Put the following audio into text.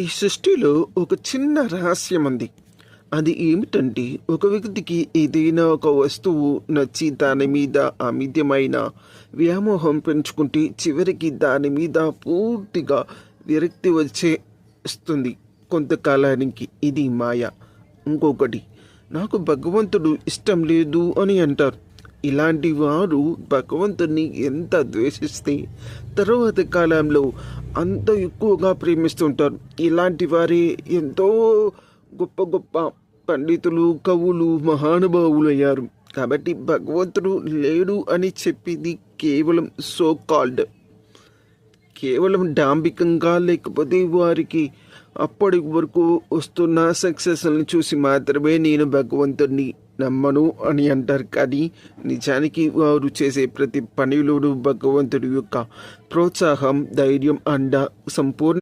ఈ సృష్టిలో ఒక చిన్న రహస్యం ఉంది అది ఏమిటంటే ఒక వ్యక్తికి ఏదైనా ఒక వస్తువు నచ్చి దాని మీద అమితమైన వ్యామోహం పెంచుకుంటే చివరికి దాని మీద పూర్తిగా విరక్తి వచ్చే వస్తుంది కొంతకాలానికి. ఇది మాయ. ఇంకొకటి నాకు భగవంతుడు ఇష్టం లేదు అని అంటారు. ఇలాంటి వారు భగవంతుని ఎంత ద్వేషిస్తే తర్వాత కాలంలో అంత ఎక్కువగా ప్రేమిస్తుంటారు. ఇలాంటి వారే ఎంతో గొప్ప గొప్ప పండితులు కవులు మహానుభావులు అయ్యారు కాబట్టి భగవంతుడు లేడు అని చెప్పింది కేవలం సో కాల్డ్ కేవలం డాంబికంగా లేకపోతే వారికి అప్పటి వరకు వస్తున్న సక్సెస్ని చూసి మాత్రమే నేను భగవంతుడిని నమ్మను అని అంటారు. కానీ నిజానికి వారు చేసే ప్రతి పనిలోనూ భగవంతుడి యొక్క ప్రోత్సాహం ధైర్యం అండ సంపూర్ణ